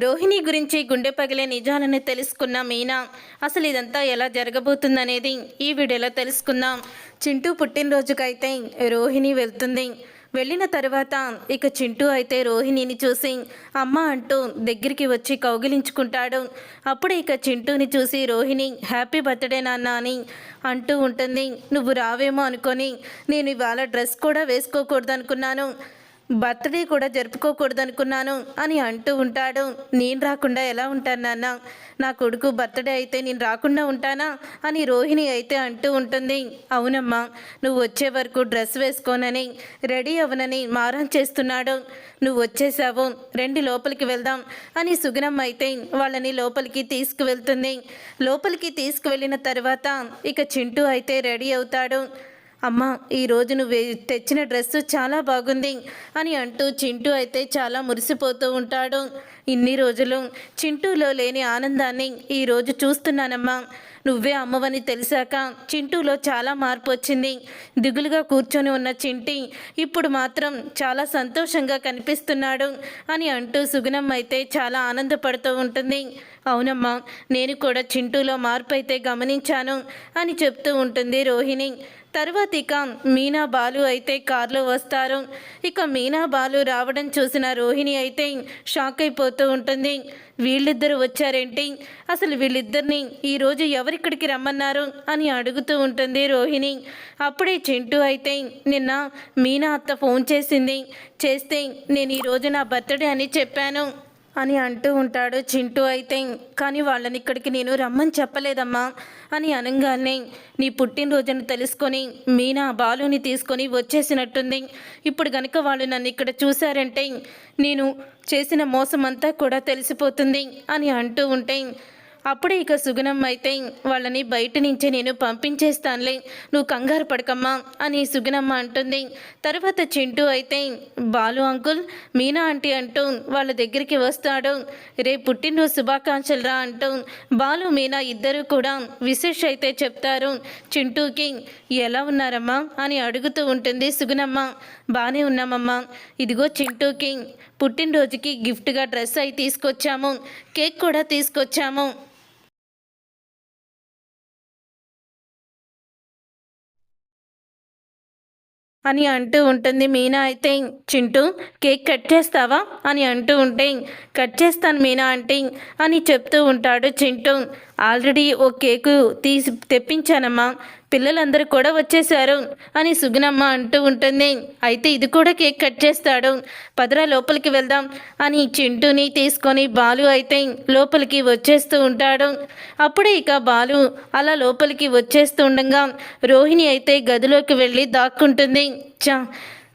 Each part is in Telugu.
రోహిణి గురించి గుండె పగిలే నిజాలను తెలుసుకున్న మీనా అసలు ఇదంతా ఎలా జరగబోతుందనేది ఈ వీడియోలో తెలుసుకుందాం. చింటూ పుట్టినరోజుకైతే రోహిణి వెళ్తుంది. వెళ్ళిన తర్వాత ఇక చింటూ అయితే రోహిణిని చూసి అమ్మ అంటూ దగ్గరికి వచ్చి కౌగిలించుకుంటాడు. అప్పుడు ఇక చింటూని చూసి రోహిణి హ్యాపీ బర్త్డే నాన్న అని అంటూ ఉంటుంది. నువ్వు రావేమో అనుకొని నేను ఇవాళ డ్రెస్ కూడా వేసుకోకూడదు అనుకున్నాను బర్త్డే కూడా జరుపుకోకూడదు అనుకున్నాను అని అంటూ ఉంటాడు. నేను రాకుండా ఎలా ఉంటాను నాన్న? నా కొడుకు బర్త్డే అయితే నేను రాకుండా ఉంటానా? అని రోహిణి అయితే అంటూ ఉంటుంది. అవునమ్మా నువ్వు వచ్చే వరకు డ్రెస్ వేసుకోనని రెడీ అవ్వనని మారం చేస్తున్నాడు. నువ్వు వచ్చేసావు రెండు లోపలికి వెళ్దాం అని సుగుణమ్మ అయితే వాళ్ళని లోపలికి తీసుకువెళ్తుంది. లోపలికి తీసుకువెళ్ళిన తర్వాత ఇక చింటూ అయితే రెడీ అవుతాడు. అమ్మ ఈరోజు నువ్వు తెచ్చిన డ్రెస్సు చాలా బాగుంది అని అంటూ చింటూ అయితే చాలా మురిసిపోతూ ఉంటాడు. ఇన్ని రోజులు చింటూలో లేని ఆనందాన్ని ఈరోజు చూస్తున్నానమ్మా. నువ్వే అమ్మవని తెలిసాక చింటూలో చాలా మార్పు వచ్చింది. దిగులుగా కూర్చొని ఉన్న చింటి ఇప్పుడు మాత్రం చాలా సంతోషంగా కనిపిస్తున్నాడు అని అంటూ సుగుణం అయితే చాలా ఆనందపడుతూ ఉంటుంది. అవునమ్మా నేను కూడా చింటూలో మార్పు అయితే గమనించాను అని చెప్తూ ఉంటుంది రోహిణి. తర్వాత ఇక మీనా బాలు అయితే కారులో వస్తారు. ఇక మీనా బాలు రావడం చూసిన రోహిణి అయితే షాక్ అయిపోతూ ఉంటుంది. వీళ్ళిద్దరు వచ్చారేంటి? అసలు వీళ్ళిద్దరిని ఈరోజు ఎవరిక్కడికి రమ్మన్నారు అని అడుగుతూ ఉంటుంది రోహిణి. అప్పుడే చింటూ అయితే నిన్న మీనా అత్త ఫోన్ చేసింది. చేస్తే నేను ఈరోజు నా బర్త్డే అని చెప్పాను. అని అంటూ ఉంటాడు చింటూ అయితే కానీ వాళ్ళని ఇక్కడికి నేను రమ్మని చెప్పలేదమ్మా అని అనగానే నీ పుట్టినరోజును తెలుసుకొని మీనా బాలుని తీసుకొని వచ్చేసినట్టుంది. ఇప్పుడు గనుక వాళ్ళు నన్ను ఇక్కడ చూశారంటే నేను చేసిన మోసం అంతా కూడా తెలిసిపోతుంది అని అంటూ ఉంటే అప్పుడే ఇక సుగుణం అయితే వాళ్ళని బయట నుంచి నేను పంపించేస్తానులే నువ్వు కంగారు పడకమ్మా అని సుగుణమ్మ అంటుంది. తర్వాత చింటూ అయితే బాలు అంకుల్ మీనా ఆంటీ అంటూ వాళ్ళ దగ్గరికి వస్తాడు. రే పుట్టినరోజు శుభాకాంక్షలు రా అంటూ బాలు మీనా ఇద్దరు కూడా విశేష్ అయితే చెప్తారు. చింటూకి ఎలా ఉన్నారమ్మా? అని అడుగుతూ ఉంటుంది సుగుణమ్మ. బాగానే ఉన్నామమ్మా. ఇదిగో చింటూకి పుట్టినరోజుకి గిఫ్ట్గా డ్రెస్ అయి తీసుకొచ్చాము. కేక్ కూడా తీసుకొచ్చాము. అని అంటూ ఉంటుంది. మీనా అయితే చింటూ కేక్ కట్ చేస్తావా? అని అంటూ ఉంటే కట్ చేస్తాను మీనా అంటే అని చెప్తూ ఉంటాడు చింటూ. ఆల్రెడీ ఓ కేకు తీసి తెప్పించానమ్మా. పిల్లలందరూ కూడా వచ్చేసారు అని సుగుణమ్మ అంటూ ఉంటుంది. అయితే ఇది కూడా కేక్ కట్ చేస్తాడు. పదరా లోపలికి వెళ్దాం అని చింటూని తీసుకొని బాలు అయితే లోపలికి వచ్చేస్తూ ఉంటాడు. అప్పుడే ఇక బాలు అలా లోపలికి వచ్చేస్తుండగా రోహిణి అయితే గదిలోకి వెళ్ళి దాక్కుంటుంది. చా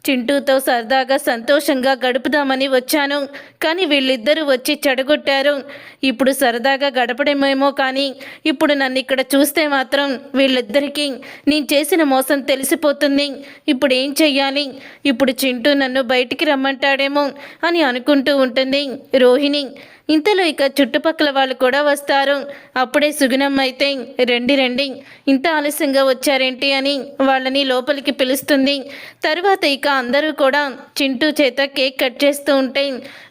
చింటూతో సరదాగా సంతోషంగా గడుపుదామని వచ్చాను కానీ వీళ్ళిద్దరూ వచ్చి చెడగొట్టారు. ఇప్పుడు సరదాగా గడపడమేమో కానీ ఇప్పుడు నన్ను ఇక్కడ చూస్తే మాత్రం వీళ్ళిద్దరికీ నేను చేసిన మోసం తెలిసిపోతుంది. ఇప్పుడు ఏం చెయ్యాలి? ఇప్పుడు చింటూ నన్ను బయటికి రమ్మంటాడేమో అని అనుకుంటూ ఉంటుంది. రోహిణి ఇంతలో ఇక చుట్టుపక్కల వాళ్ళు కూడా వస్తారు. అప్పుడే సుగుణమ్మ అయితే రండి రండి ఇంత ఆలస్యంగా వచ్చారేంటి అని వాళ్ళని లోపలికి పిలుస్తుంది. తర్వాత ఇక అందరూ కూడా చింటూ చేత కేక్ కట్ చేస్తూ ఉంటే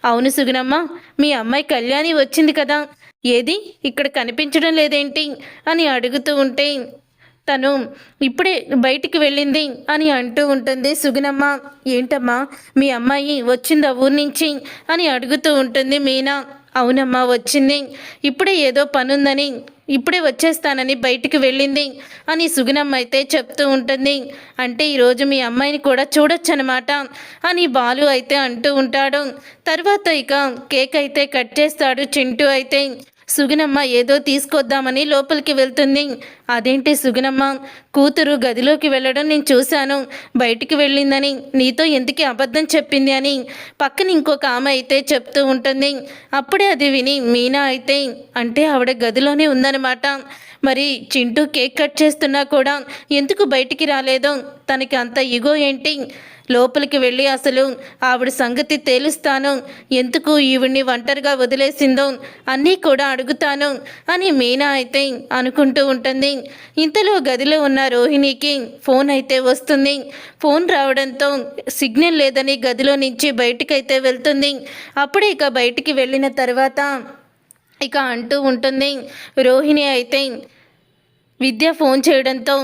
అవును సుగుణమ్మ మీ అమ్మాయి కళ్యాణి వచ్చింది కదా ఏది? ఇక్కడ కనిపించడం లేదేంటి? అని అడుగుతూ ఉంటే తను ఇప్పుడే బయటికి వెళ్ళింది అని అంటూ ఉంటుంది సుగుణమ్మ. ఏంటమ్మా మీ అమ్మాయి వచ్చిందా ఊరి నుంచి? అని అడుగుతూ ఉంటుంది మీనా. అవునమ్మా వచ్చింది. ఇప్పుడే ఏదో పనుందని ఇప్పుడే వచ్చేస్తానని బయటికి వెళ్ళింది అని సుగుణమ్మ అయితే చెప్తూ ఉంటుంది. అంటే ఈరోజు మీ అమ్మాయిని కూడా చూడొచ్చనమాట అని బాలు అయితే అంటూ ఉంటాడు. తర్వాత ఇక కేక్ అయితే కట్ చేస్తాడు చింటూ అయితే. సుగుణమ్మ ఏదో తీసుకొద్దామని లోపలికి వెళ్తుంది. అదేంటి సుగుణమ్మ? కూతురు గదిలోకి వెళ్ళడం నేను చూశాను. బయటికి వెళ్ళిందని నీతో ఎందుకు అబద్ధం చెప్పింది అని పక్కన ఇంకొక ఆమె అయితే చెప్తూ ఉంటుంది. అప్పుడే అది విని మీనా అయితే అంటే ఆవిడ గదిలోనే ఉందన్నమాట. మరి చింటూ కేక్ కట్ చేస్తున్నా కూడా ఎందుకు బయటికి రాలేదో? తనకి అంత ఇగో ఏంటి? లోపలికి వెళ్ళి అసలు ఆవిడ సంగతి తేలుస్తాను. ఎందుకు ఈవిడ్ని ఒంటరిగా వదిలేసిందో అన్నీ కూడా అడుగుతాను అని మీనా అయితే అనుకుంటూ ఉంటుంది. ఇంతలో గదిలో ఉన్న రోహిణికి ఫోన్ అయితే వస్తుంది. ఫోన్ రావడంతో సిగ్నల్ లేదని గదిలో నుంచి బయటికైతే వెళ్తుంది. అప్పుడే ఇక బయటికి వెళ్ళిన తర్వాత ఇక అంటూ ఉంటుంది. రోహిణి అయితే విద్య ఫోన్ చేయడంతో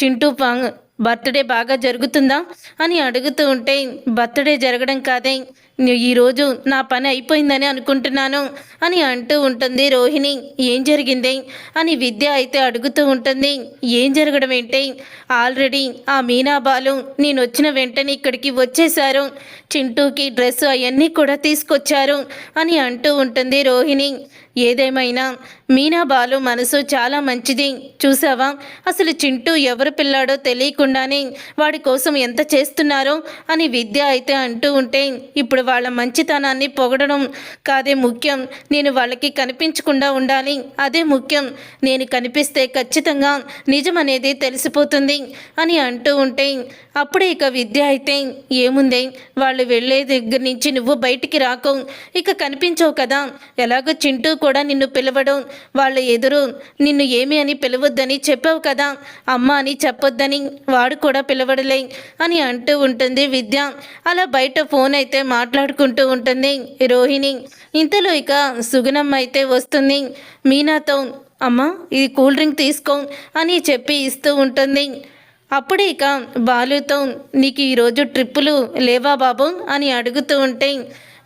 చింటూ పాంగ్ బర్త్డే బాగా జరుగుతుందా అని అడుగుతూ ఉంటే బర్త్డే జరగడం కాదే ఈరోజు నా పని అయిపోయిందని అనుకుంటున్నాను అని అంటూ ఉంటుంది రోహిణి. ఏం జరిగింది? అని విద్య అయితే అడుగుతూ ఉంటుంది. ఏం జరగడం ఏంటి? ఆల్రెడీ ఆ మీనా బాలు నేను వచ్చిన వెంటనే ఇక్కడికి వచ్చేశారు. చింటూకి డ్రెస్ అవన్నీ కూడా తీసుకొచ్చారు అని అంటూ ఉంటుంది రోహిణి. ఏదేమైనా మీనా బాలు మనసు చాలా మంచిది చూసావా? అసలు చింటూ ఎవరు పిల్లాడో తెలియకుండానే వాడి కోసం ఎంత చేస్తున్నారో అని విద్య అయితే అంటూ ఉంటే ఇప్పుడు వాళ్ళ మంచితనాన్ని పొగడడం కాదే ముఖ్యం. నేను వాళ్ళకి కనిపించకుండా ఉండాలి. అదే ముఖ్యం. నేను కనిపిస్తే ఖచ్చితంగా నిజం అనేది తెలిసిపోతుంది అని అంటూ ఉంటే అప్పుడే ఇక విద్య అయితే ఏముంది? వాళ్ళు వెళ్ళే దగ్గర నుంచి నువ్వు బయటికి రాకు. ఇక కనిపించవు కదా. ఎలాగో చింటూ కూడా నిన్ను పిలవడం వాళ్ళ ఎదురు నిన్ను ఏమి అని పిలవద్దని చెప్పావు కదా. అమ్మ అని చెప్పొద్దని వాడు కూడా పిలవడలే అని అంటూ ఉంటుంది విద్య. అలా బయట ఫోన్ అయితే మాట్లాడుకుంటూ ఉంటుంది రోహిణి. ఇంతలో ఇక సుగుణమ్మ అయితే వస్తుంది. మీనాతో అమ్మ ఈ కూల్ డ్రింక్ తీసుకో అని చెప్పి ఇస్తూ ఉంటుంది. అప్పుడే ఇక బాలుతో నీకు ఈరోజు ట్రిప్పులు లేవా బాబు? అని అడుగుతూ ఉంటే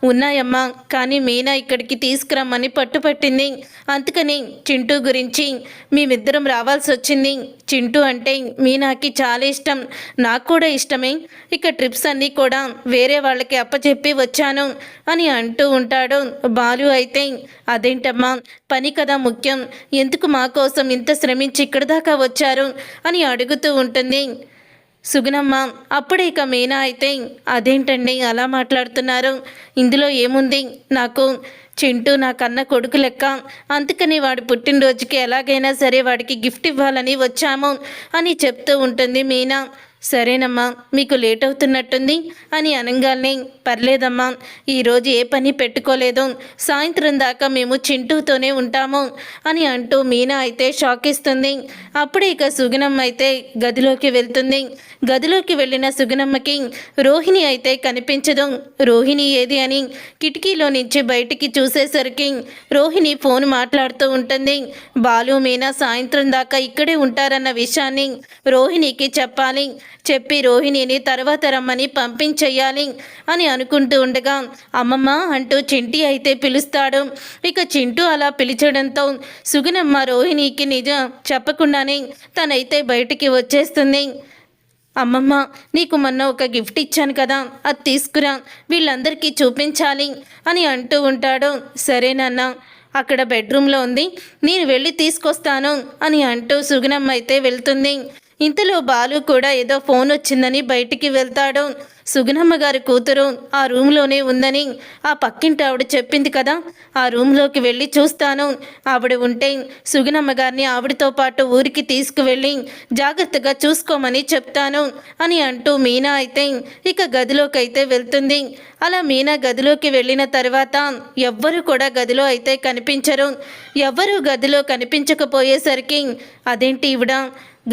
ఉన్నాయమ్మా కానీ మీనా ఇక్కడికి తీసుకురమ్మని పట్టుపట్టింది. అందుకని చింటూ గురించి మేమిద్దరం రావాల్సి వచ్చింది. చింటూ అంటే మీనాకి చాలా ఇష్టం నాకు కూడా ఇష్టమే. ఇక ట్రిప్స్ అన్నీ కూడా వేరే వాళ్ళకి అప్పచెప్పి వచ్చాను అని అంటూ ఉంటాడు బాలు అయితే. అదేంటమ్మా పని కదా ముఖ్యం ఎందుకు మా కోసం ఇంత శ్రమించి ఇక్కడి దాకా వచ్చారు అని అడుగుతూ ఉంటుంది. సుగుణమ్మ అప్పుడే ఇక మీనా అయితే అదేంటండి అలా మాట్లాడుతున్నారు? ఇందులో ఏముంది? నాకు చింటూ నా కన్న కొడుకు లెక్క. అందుకని వాడు పుట్టినరోజుకి ఎలాగైనా సరే వాడికి గిఫ్ట్ ఇవ్వాలని వచ్చాము అని చెప్తూ ఉంటుంది మీనా. సరేనమ్మా మీకు లేట్ అవుతున్నట్టుంది అని అనగానే పర్లేదమ్మా ఈరోజు ఏ పని పెట్టుకోలేదు సాయంత్రం దాకా మేము చింటూతోనే ఉంటాము అని అంటూ మీనా అయితే షాక్ ఇస్తుంది అప్పుడే ఇక సుగుణమ్మ అయితే గదిలోకి వెళ్తుంది. గదిలోకి వెళ్ళిన సుగుణమ్మకి రోహిణి అయితే కనిపించదు. రోహిణి ఏది అని కిటికీలో నుంచి బయటికి చూసేసరికి రోహిణి ఫోన్ మాట్లాడుతూ ఉంటుంది. బాలు మీనా సాయంత్రం దాకా ఇక్కడే ఉంటారన్న విషయాన్ని రోహిణికి చెప్పాలి. చెప్పి రోహిణిని తర్వాత రమ్మని పంపించేయాలి అని అనుకుంటూ ఉండగా అమ్మమ్మ అంటూ చింటి అయితే పిలుస్తాడు. ఇక చింటూ అలా పిలిచడంతో సుగుణమ్మ రోహిణికి నిజం చెప్పకుండానే తనైతే బయటికి వచ్చేస్తుంది. అమ్మమ్మ నీకు మొన్న ఒక గిఫ్ట్ ఇచ్చాను కదా అది తీసుకురా వీళ్ళందరికీ చూపించాలి అని అంటూ ఉంటాడు. సరేనన్న అక్కడ బెడ్రూమ్లో ఉంది నేను వెళ్ళి తీసుకొస్తాను అని అంటూ సుగుణమ్మ అయితే వెళ్తుంది. ఇంతలో బాలు కూడా ఏదో ఫోన్ వచ్చిందని బయటికి వెళ్తాడు. సుగుణమ్మ గారి కూతురు ఆ రూమ్లోనే ఉందని ఆ పక్కింటి ఆవిడ చెప్పింది కదా. ఆ రూమ్లోకి వెళ్ళి చూస్తాను. ఆవిడ ఉంటే సుగుణమ్మ గారిని ఆవిడతో పాటు ఊరికి తీసుకువెళ్ళి జాగ్రత్తగా చూసుకోమని చెప్తాను అని అంటూ మీనా అయితే ఇక గదిలోకి అయితే వెళ్తుంది. అలా మీనా గదిలోకి వెళ్ళిన తర్వాత ఎవ్వరు కూడా గదిలో అయితే కనిపించరు. ఎవ్వరూ గదిలో కనిపించకపోయేసరికి అదేంటి ఈవిడ?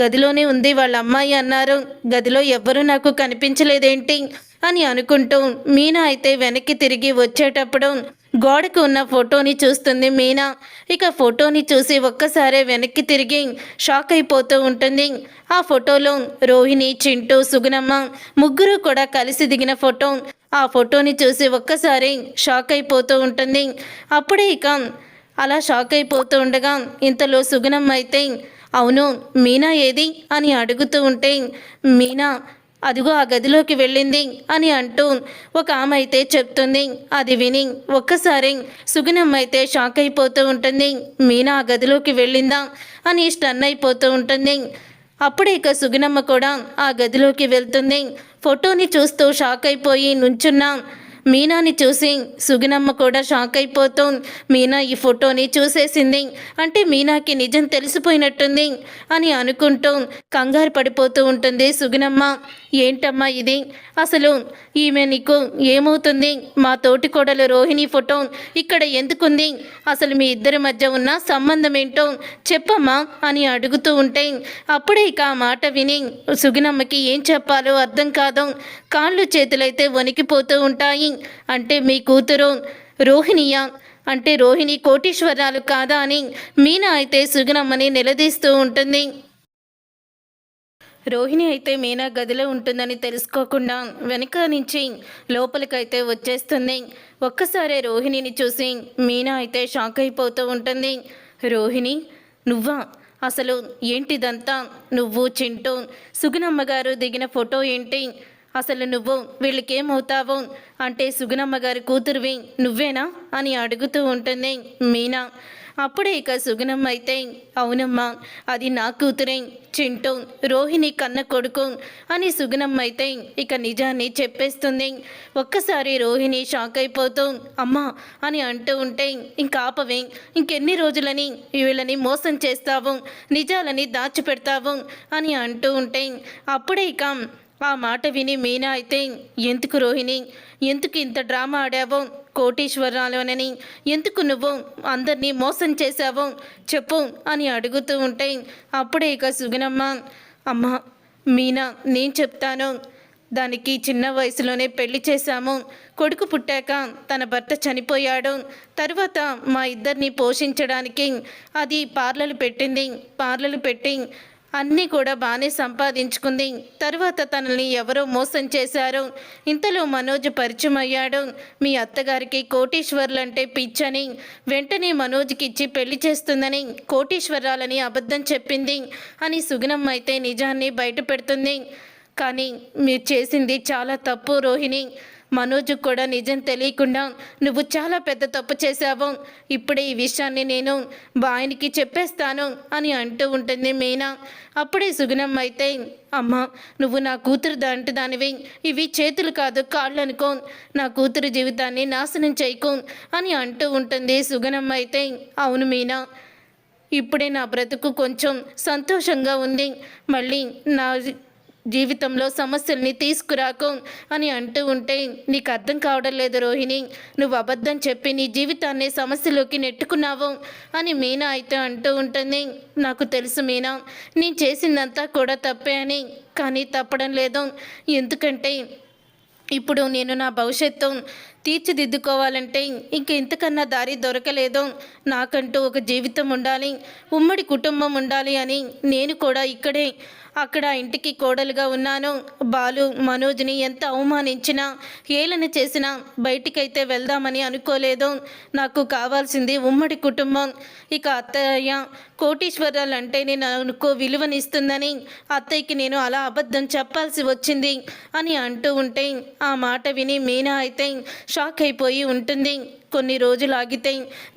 గదిలోనే ఉంది వాళ్ళ అమ్మాయి అన్నారు. గదిలో ఎవ్వరూ నాకు కనిపించలేదేంటి అని అనుకుంటూ మీనా అయితే వెనక్కి తిరిగి వచ్చేటప్పుడు గోడకు ఉన్న ఫోటోని చూస్తుంది మీనా. ఇక ఫోటోని చూసి ఒక్కసారే వెనక్కి తిరిగి షాక్ అయిపోతూ ఉంటుంది. ఆ ఫోటోలో రోహిణి చింటూ సుగుణమ్మ ముగ్గురు కూడా కలిసి దిగిన ఫోటో. ఆ ఫోటోని చూసి ఒక్కసారి షాక్ అయిపోతూ ఉంటుంది. అప్పుడే ఇక అలా షాక్ అయిపోతూ ఉండగా ఇంతలో సుగుణమ్మ అయితే అవును మీనా ఏది? అని అడుగుతూ ఉంటే మీనా అదిగో ఆ గదిలోకి వెళ్ళింది అని అంటూ ఒక ఆమె అయితే చెప్తుంది. అది విని ఒక్కసారి సుగుణమ్మ అయితే షాక్ అయిపోతూ ఉంటుంది. మీనా ఆ గదిలోకి వెళ్ళిందా? అని స్టన్ అయిపోతూ ఉంటుంది. అప్పుడే ఇక సుగుణమ్మ కూడా ఆ గదిలోకి వెళ్తుంది. ఫోటోని చూస్తూ షాక్ అయిపోయి నుంచున్న. మీనాని చూసి సుగుణమ్మ కూడా షాక్ అయిపోతూ మీనా ఈ ఫోటోని చూసేసింది. అంటే మీనాకి నిజం తెలిసిపోయినట్టుంది అని అనుకుంటూ కంగారు పడిపోతూ ఉంటుంది సుగుణమ్మ. ఏంటమ్మా ఇది? అసలు ఈమె నీకు ఏమవుతుంది? మా తోటి కోడలు రోహిణి ఫోటో ఇక్కడ ఎందుకుంది? అసలు మీ ఇద్దరి మధ్య ఉన్న సంబంధం ఏంటో చెప్పమ్మా అని అడుగుతూ ఉంటే అప్పుడే ఇక ఆ మాట విని సుగినమ్మకి ఏం చెప్పాలో అర్థం కాదు. కాళ్ళు చేతులైతే వణికిపోతూ ఉంటాయి. అంటే మీ కూతురు రోహిణియా? అంటే రోహిణి కోటీశ్వరాలు కాదా అని మీనా అయితే సుగుణమ్మని నిలదీస్తూ ఉంటుంది. రోహిణి అయితే మీనా గదిలో ఉంటుందని తెలుసుకోకుండా వెనక నుంచి లోపలికైతే వచ్చేస్తుంది. ఒక్కసారే రోహిణిని చూసి మీనా అయితే షాక్ అయిపోతూ ఉంటుంది. రోహిణి నువ్వా? అసలు ఏంటిదంతా? నువ్వు చింటూ సుగుణమ్మ గారు దిగిన ఫోటో ఏంటి? అసలు నువ్వు వీళ్ళకేమవుతావు? అంటే సుగుణమ్మ గారి కూతురువి నువ్వేనా? అని అడుగుతూ ఉంటుంది మీనా. అప్పుడే ఇక సుగుణం అయితే అవునమ్మా అది నా కూతురే చింటూ రోహిణి కన్న కొడుకు అని సుగుణం అయితే ఇక నిజాన్ని చెప్పేస్తుంది. ఒక్కసారి రోహిణి షాక్ అయిపోతూ అమ్మా అని అంటూ ఉంటే ఇంకాపవే ఇంకెన్ని రోజులని వీళ్ళని మోసం చేస్తావు నిజాలని దాచిపెడతావు అని అంటూ ఉంటే అప్పుడే ఇక ఆ మాట విని మీనా అయితే ఎందుకు రోహిణి ఎందుకు ఇంత డ్రామా ఆడావో? కోటీశ్వరాలోనని ఎందుకు నువ్వు అందరినీ మోసం చేశావో చెప్పు అని అడుగుతూ ఉంటే అప్పుడే ఇక సుగుణమ్మ అమ్మ మీనా నేను చెప్తాను. దానికి చిన్న వయసులోనే పెళ్ళి చేశాము. కొడుకు పుట్టాక తన భర్త చనిపోయాడు. తర్వాత మా ఇద్దరిని పోషించడానికి అది పార్లలు పెట్టింది. పార్లలు పెట్టి అన్నీ కూడా బాగానే సంపాదించుకుంది. తర్వాత తనని ఎవరో మోసం చేశారు. ఇంతలో మనోజ్ పరిచయం అయ్యాడు మీ అత్తగారికి కోటీశ్వర్లంటే పిచ్చని. వెంటనే మనోజ్కి ఇచ్చి పెళ్ళి చేస్తుందని కోటీశ్వరాలని అబద్ధం చెప్పింది అని సుగుణం అయితే నిజాన్ని బయట పెడుతుంది కానీ మీరు చేసింది చాలా తప్పు రోహిణి. మనోజ్ కూడా నిజం తెలియకుండా నువ్వు చాలా పెద్ద తప్పు చేశావు. ఇప్పుడే ఈ విషయాన్ని నేను బాయనికి చెప్పేస్తాను అని అంటూ ఉంటుంది మీనా. అప్పుడే సుగుణం అయితే అమ్మ నువ్వు నా కూతురు దాంటి దానివి ఇవి చేతులు కాదు కాళ్ళు అనుకో నా కూతురు జీవితాన్ని నాశనం చేయకు అని అంటూ ఉంటుంది సుగుణమ్మ అయితే. అవును మీనా ఇప్పుడే నా బ్రతుకు కొంచెం సంతోషంగా ఉంది. మళ్ళీ నా జీవితంలో సమస్యల్ని తీసుకురాకు అని అంటూ ఉంటే నీకు అర్థం కావడం లేదు రోహిణి. నువ్వు అబద్ధం చెప్పి నీ జీవితాన్ని సమస్యలోకి నెట్టుకున్నావు అని మీనా అయితే అంటూ ఉంటుంది. నాకు తెలుసు మీనా నేను చేసిందంతా కూడా తప్పే అని. కానీ తప్పడం లేదు. ఎందుకంటే ఇప్పుడు నేను నా భవిష్యత్తు తీర్చిదిద్దుకోవాలంటే ఇంక ఇంతకన్నా దారి దొరకలేదు నాకంటూ ఒక జీవితం ఉండాలి ఉమ్మడి కుటుంబం ఉండాలి అని నేను కూడా ఇక్కడే అక్కడ ఇంటికి కోడలుగా ఉన్నాను. బాలు మనోజ్ని ఎంత అవమానించినా ఏలన చేసినా బయటికైతే వెళ్దామని అనుకోలేదు. నాకు కావాల్సింది ఉమ్మడి కుటుంబం. ఇక అత్తయ్య కోటీశ్వరాలు అంటే నేను అనుకో విలువనిస్తుందని అత్తయ్యకి నేను అలా అబద్ధం చెప్పాల్సి వచ్చింది అని అంటూ ఉంటే ఆ మాట విని మీనా అయితే షాక్ అయిపోయి ఉంటుంది. కొన్ని రోజులు ఆగితే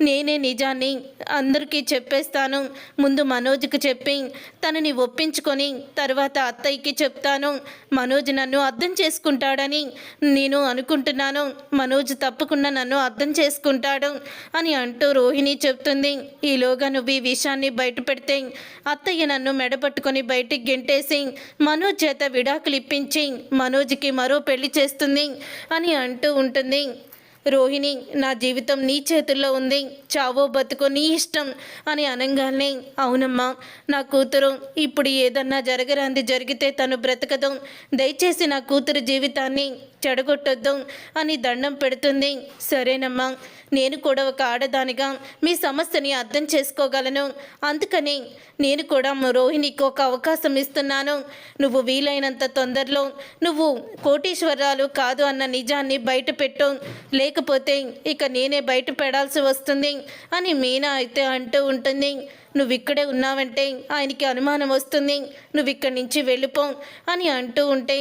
నేనే నిజాన్ని అందరికీ చెప్పేస్తాను. ముందు మనోజ్కి చెప్పి తనని ఒప్పించుకొని తర్వాత అత్తయ్యకి చెప్తాను. మనోజ్ నన్ను అర్థం చేసుకుంటాడని నేను అనుకుంటున్నాను. మనోజ్ తప్పకుండా నన్ను అర్థం చేసుకుంటాడు అని అంటూ రోహిణి చెప్తుంది. ఈలోగా నువ్వు ఈ విషయాన్ని బయట పెడితే అత్తయ్య నన్ను మెడపట్టుకొని బయటికి గెంటేసి మనోజ్ చేత విడాకులు ఇప్పించి మనోజ్కి మరో పెళ్ళి చేస్తుంది అని అంటూ ఉంటుంది. రోహిణి నా జీవితం నీ చేతుల్లో ఉంది. చావో బతుకో నీ ఇష్టం అని అనగానే అవునమ్మా నా కూతురు ఇప్పుడు ఏదన్నా జరగరాంది జరిగితే తను బ్రతకదు. దయచేసి నా కూతురు జీవితాన్ని చెడగొట్టొద్దు అని దండం పెడుతుంది. సరేనమ్మా నేను కూడా ఒక ఆడదానిగా మీ సమస్యని అర్థం చేసుకోగలను. అందుకని నేను కూడా రోహిణికి ఒక అవకాశం ఇస్తున్నాను. నువ్వు వీలైనంత తొందరలో నువ్వు కోటీశ్వరాలు కాదు అన్న నిజాన్ని బయట పెట్టు. లేకపోతే ఇక నేనే బయట పెడాల్సి వస్తుంది అని మీనా అయితే అంటూ ఉంటుంది. నువ్వు ఇక్కడే ఉన్నావంటే ఆయనకి అనుమానం వస్తుంది. నువ్వు ఇక్కడి నుంచి వెళ్ళిపో అని అంటూ ఉంటే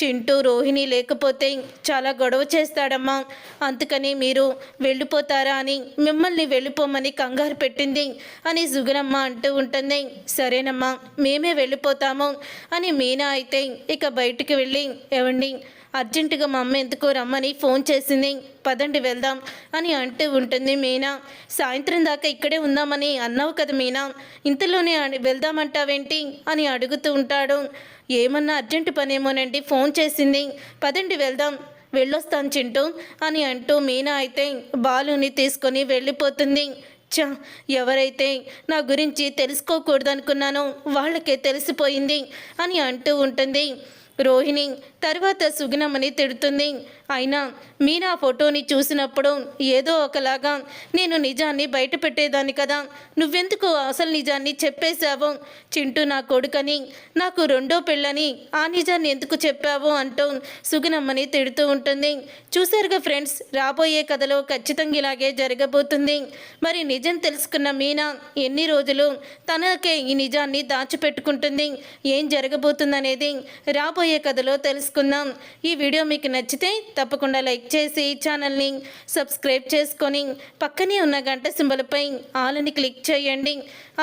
చింటూ రోహిణి లేకపోతే చాలా గొడవ చేస్తాడమ్మా. అందుకని మీరు వెళ్ళిపోతారా అని మిమ్మల్ని వెళ్ళిపోమని కంగారు పెట్టింది అని జుగునమ్మ అంటూ ఉంటుంది. సరేనమ్మా మేమే వెళ్ళిపోతాము అని మీనా అయితే ఇక బయటికి వెళ్ళి ఏవండి అర్జెంటుగా మా అమ్మ ఎందుకో రమ్మని ఫోన్ చేసింది. పదండి వెళ్దాం అని అంటూ ఉంటుంది మీనా. సాయంత్రం దాకా ఇక్కడే ఉందామని అన్నావు కదా మీనా. ఇంతలోనే అడి- వెళ్దామంటావేంటి అని అడుగుతూ ఉంటాడు. ఏమన్నా అర్జెంటు పనేమోనండి ఫోన్ చేసింది. పదండి వెళ్దాం వెళ్ళొస్తాను చింటూ అని అంటూ మీనా అయితే బాలుని తీసుకొని వెళ్ళిపోతుంది. చ ఎవరైతే నా గురించి తెలుసుకోకూడదనుకున్నానో వాళ్ళకే తెలిసిపోయింది అని అంటూ ఉంటుంది. రోహిణి తర్వాత సుగుణమ్మని తిడుతుంది. అయినా మీనా ఫోటోని చూసినప్పుడు ఏదో ఒకలాగా నేను నిజాన్ని బయట పెట్టేదాన్ని కదా నువ్వెందుకు అసలు నిజాన్ని చెప్పేశావు? చింటూ నా కొడుకని నాకు రెండో పెళ్ళని ఆ నిజాన్ని ఎందుకు చెప్పావు? అంటూ సుగుణమ్మని తిడుతూ ఉంటుంది. చూశారుగా ఫ్రెండ్స్ రాబోయే కథలో ఖచ్చితంగా ఇలాగే జరగబోతుంది. మరి నిజం తెలుసుకున్న మీనా ఎన్ని రోజులు తనకే ఈ నిజాన్ని దాచిపెట్టుకుంటుంది? ఏం జరగబోతుందనేది రాబోయే కథలో తెలుసు చేసుకుందాం. ఈ వీడియో మీకు నచ్చితే తప్పకుండా లైక్ చేసి ఛానల్ని సబ్స్క్రైబ్ చేసుకొని పక్కనే ఉన్న గంట సింబలపై ఆలని క్లిక్ చేయండి.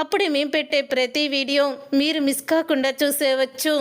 అప్పుడే మేము పెట్టే ప్రతి వీడియో మీరు మిస్ కాకుండా చూసేవచ్చు.